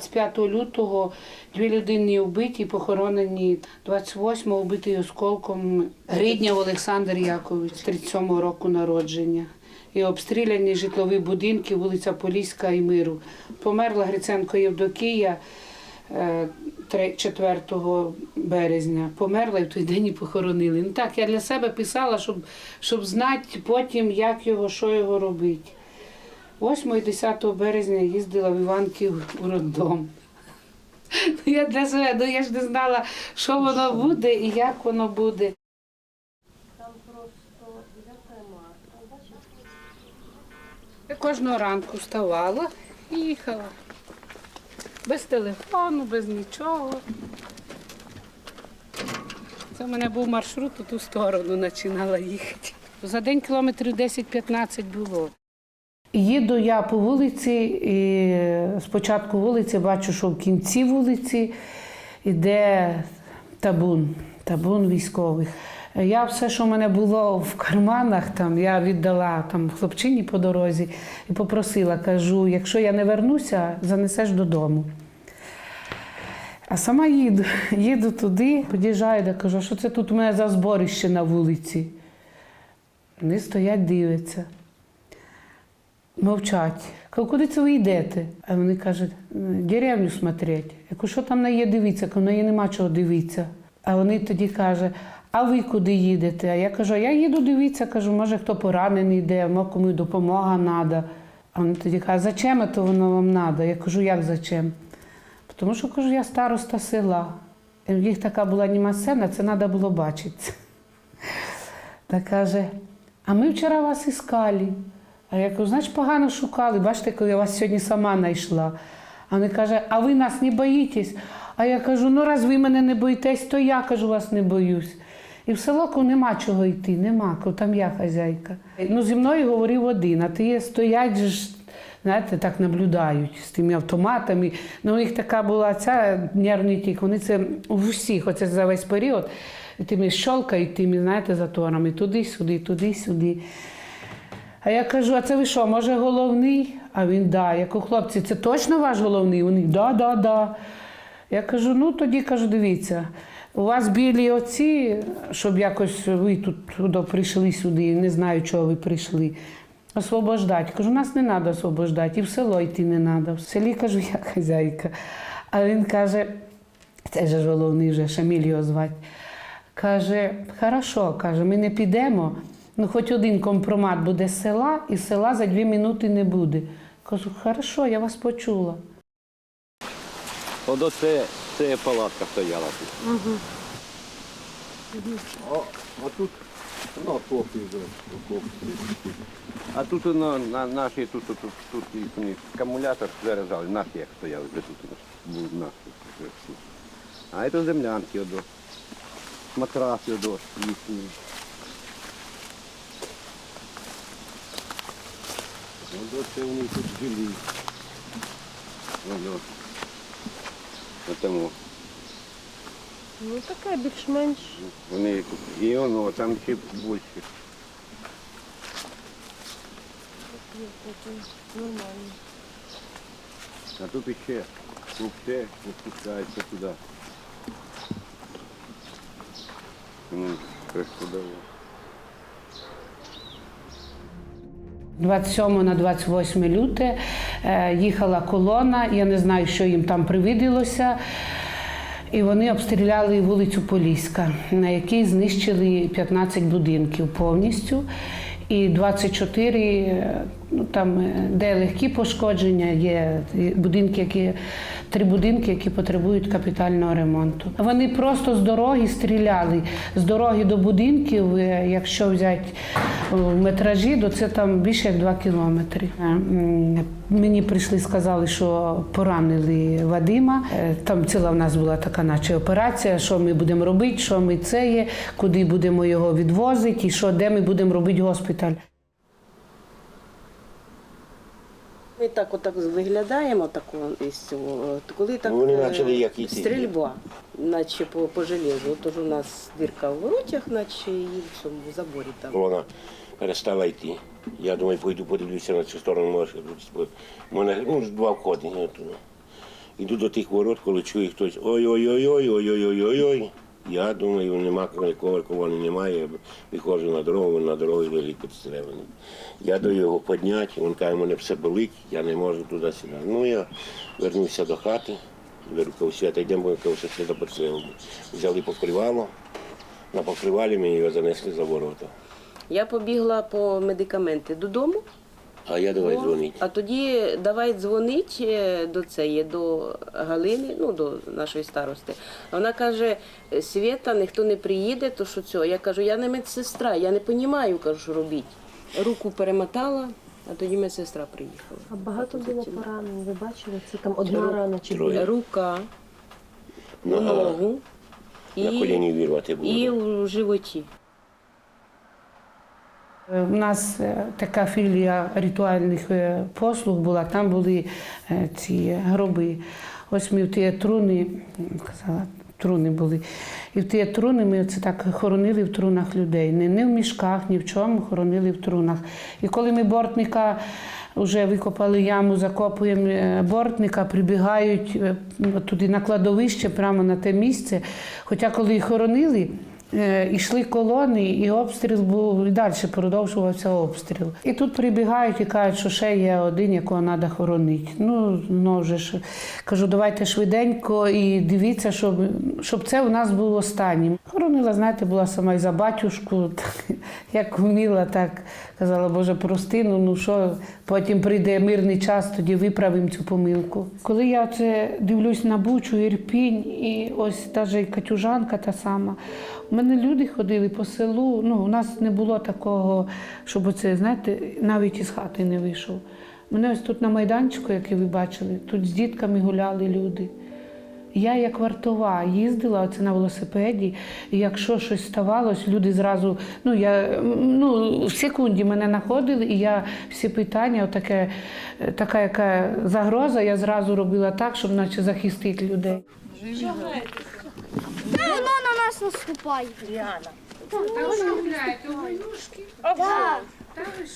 25 лютого дві людини вбиті, похоронені 28-го вбитий осколком Гридня Олександр Якович, 37-го року народження. І обстріляні житлові будинки, вулиця Поліська і Миру. Померла Гриценко Євдокія е, 4 березня. Померла і в той день і похоронили. Ну так, я для себе писала, щоб, щоб знати потім, як його, що його робити. 8 і 10 березня їздила в Іванків у роддом. Ну, я для себе, ну я ж не знала, що воно буде і як воно буде. Я кожного ранку вставала і їхала. Без телефону, без нічого. Це в мене був маршрут у ту сторону починала їхати. За день кілометрів 10-15 було. Їду я по вулиці, і спочатку вулиці бачу, що в кінці вулиці йде табун, табун військових. Я все, що в мене було в карманах, там, я віддала там, хлопчині по дорозі і попросила, кажу, якщо я не вернуся, занесеш додому. А сама їду, їду туди, під'їжджаю, де кажу, що це тут у мене за зборище на вулиці. Вони стоять, дивляться мовчать. Кажу, куди це ви йдете? А вони кажуть, деревню смотреть. Я кажу, що там на є дивитися? Кажу, на є нема чого дивитися. А вони тоді кажуть, а ви куди їдете? А я кажу, я їду дивитися, кажу, може хто поранений йде, може комусь допомога треба. А вони тоді кажуть, зачем це воно вам треба? Я кажу, як зачем? Тому що кажу, я староста села. І в їх така була німа сцена, це треба було бачити. Та каже, а ми вчора вас іскали. А я кажу, значить, погано шукали. Бачите, коли я вас сьогодні сама знайшла. А вони каже, а ви нас не боїтесь? А я кажу, ну раз ви мене не боїтесь, то я кажу, вас не боюсь. І в село нема чого йти, нема, кажу, там я хазяйка. Ну, зі мною говорив один, а ти стоять ж, знаєте, так наблюдають з тими автоматами. Ну, у них така була ця нервний тік. Вони це у всіх, оце за весь період, тими щолкають, тими, знаєте, заторами, туди-сюди, туди-сюди. А я кажу, а це ви що, може головний? А він да. Я кажу, хлопці, це точно ваш головний? Вони да, да, да. Я кажу, ну тоді кажу, дивіться, у вас білі оці, щоб якось ви тут туди прийшли сюди, не знаю, чого ви прийшли. Освобождати. Кажу, нас не треба освобождати, і в село йти не треба. В селі кажу, я хазяйка. А він каже, це ж головний вже, Шаміль його звати. Каже, хорошо, каже, ми не підемо. Ну, хоч один компромат буде з села, і села за дві минути не буде. Кажу, хорошо, я вас почула. От оце це палатка стояла тут. А, а тут на окопі вже. А тут на, на наші тут, тут, тут, тут і у них акумулятор заряджали, наш як стояв, вже тут у нас був наш. тут, тут. А це землянки одо. Матраси одо їхні. Одо це вони тут жили. На тому. Ну таке більш-менш. Вони і воно там ще більше. Нормально. А тут іще все спускається туди. Ну, пришкодово. 27 на 28 люте е, їхала колона, я не знаю, що їм там привиділося. І вони обстріляли вулицю Поліська, на якій знищили 15 будинків повністю. і 24, е, ну там е, де легкі пошкодження, є будинки, які три будинки, які потребують капітального ремонту. Вони просто з дороги стріляли. З дороги до будинків, е, якщо взяти в метражі, то це там більше як 2 кілометри. Е, Мені прийшли, сказали, що поранили Вадима. Е, Там ціла в нас була така, наче операція, що ми будемо робити, що ми це є, куди будемо його відвозити, і що де ми будемо робити госпіталь. Ми так отак виглядаємо тако із цього. Коли так Вони е, почали як іти. стрільба, наче по, по железу. Тож у нас дірка в воротях, наче і в цьому заборі там. Вона перестала йти. Я думаю, пойду подивлюся на цю сторону, може тут у мене ну, два входи. Іду до тих ворот, коли чую хтось ой-ой-ой-ой, ой-ой-ой-ой-ой. Я думаю, нема нікого, кого немає. Виходжу на дорогу, він на дорозі лежить підстрелений. Я до його підняти, він каже, мене все болить, я не можу туди-сюди. Ну я вернувся до хати, беру ковсята, йдемо, бо ковсята до підстрелу. Взяли покривало, на покривалі мені його занесли за ворота. Я побігла по медикаменти додому, А я давай дзвонити. а тоді давай дзвонить е, до цієї, до Галини, ну до нашої старости. Вона каже: Свєта, ніхто не приїде, то що цього. Я кажу, я не медсестра, я не розумію, кажу, що робіть. Руку перемотала, а тоді медсестра приїхала. А багато було поранень, ви бачили? Це там одна рана чи Троє. Рука, Нога ногу на коліні вірвати було. і у животі. Е, У нас е, така філія ритуальних е, послуг була, там були ці гроби. Ось ми в ті труни, казала, труни були. І в ті труни ми це так хоронили в трунах людей. Не, не в мішках, ні в чому, хоронили в трунах. І коли ми бортника вже викопали яму, закопуємо бортника, прибігають туди на кладовище, прямо на те місце. Хоча коли їх хоронили, Е, Ішли колони, і обстріл був і далі продовжувався обстріл. І тут прибігають і кажуть, що ще є один, якого треба хоронити. Ну, вже ж кажу, давайте швиденько і дивіться, щоб, щоб це у нас було останнім. Хоронила, знаєте, була сама і за батюшку, так, як вміла, так казала, Боже, прости, ну, ну що, потім прийде мирний час, тоді виправимо цю помилку. Коли я це дивлюсь на Бучу, Ірпінь, і ось навіть Катюжанка та сама. У мене люди ходили по селу. Ну, у нас не було такого, щоб оце, знаєте, навіть із хати не вийшов. Мене ось тут на майданчику, який ви бачили, тут з дітками гуляли люди. Я як вартова їздила оце на велосипеді, і якщо щось ставалось, люди зразу, ну я ну, в секунді мене знаходили, і я всі питання, отаке, така яка загроза, я зразу робила так, щоб наче захистити людей. Та воно на нас наступає.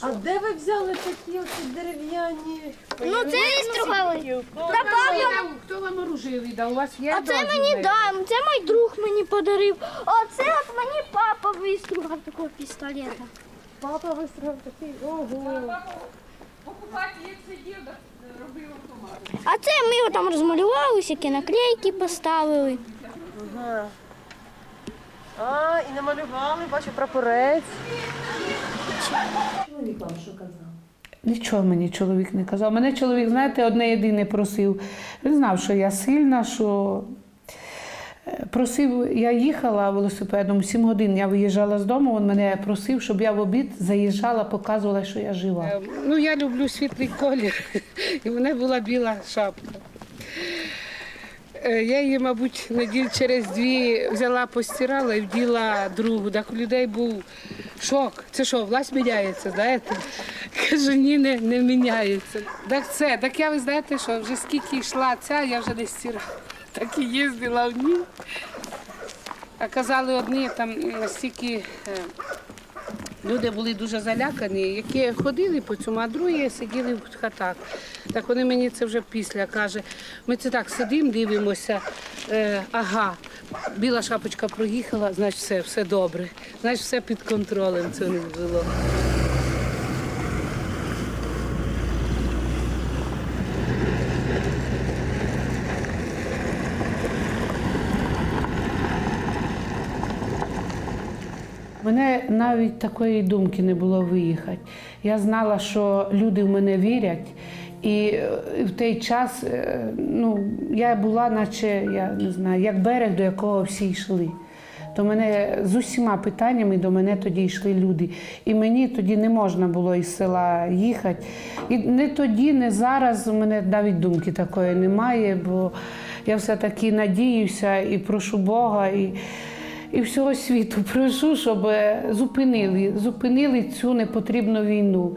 А де ви взяли такі оці дерев'яні? Ну це і стругали. Та папа, Хто вам оружие віддав? У вас є а це мені дам, це мій друг мені подарив. А це от мені папа вистругав такого пістолета. Папа вистрілив такий. Ого. А це ми його там розмалювали, всякі наклейки поставили. Ага. А, і намалювали, бачу, прапорець. Чоловік вам що казав? Нічого мені чоловік не казав. Мене чоловік, знаєте, одне єдине просив. Він знав, що я сильна, що е, просив, я їхала велосипедом 7 годин, я виїжджала з дому, він мене просив, щоб я в обід заїжджала, показувала, що я жива. Ну, я люблю світлий колір, і в мене була біла шапка. Е, Я її, мабуть, неділь через дві взяла, постирала і вділа другу. Так у людей був шок. Це що, власть міняється, знаєте? Кажу, ні, не, не міняється. Так це, так я ви знаєте, що вже скільки йшла ця, я вже не стирала. Так і їздила в ній. А казали одні там настільки. Люди були дуже залякані, які ходили по цьому, а другі сиділи в хатах. Так вони мені це вже після каже. Ми це так сидимо, дивимося. Е, ага, біла шапочка проїхала, значить все, все добре. Значить, все під контролем це не було. Мене навіть такої думки не було виїхати. Я знала, що люди в мене вірять. І е, в той час е, ну, я була, наче я не знаю, як берег, до якого всі йшли. То мене з усіма питаннями до мене тоді йшли люди. І мені тоді не можна було із села їхати. І не тоді, не зараз у мене навіть думки такої немає, бо я все-таки надіюся і прошу Бога. І, і всього світу прошу, щоб зупинили, зупинили цю непотрібну війну.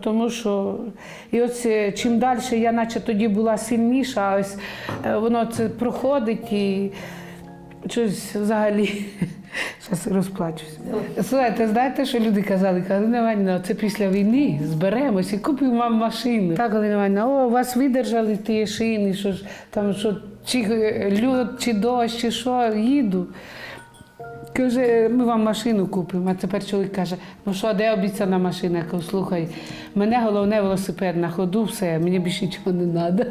Тому що і ось е, чим далі я наче тоді була сильніша, а ось е, воно це проходить і щось взагалі. Зараз розплачуся. Слухайте, знаєте, що люди казали? Галина Іванівна, це після війни зберемось і купимо вам машину. Так, Галина Іванівна, о, вас видержали ті шини, що ж там, що чи е, чи дощ, чи що, їду. Каже, ми вам машину купимо. А тепер чоловік каже, ну що, де обіцяна машина? Я кажу, слухай, мене головне велосипед на ходу, все, мені більше нічого не треба.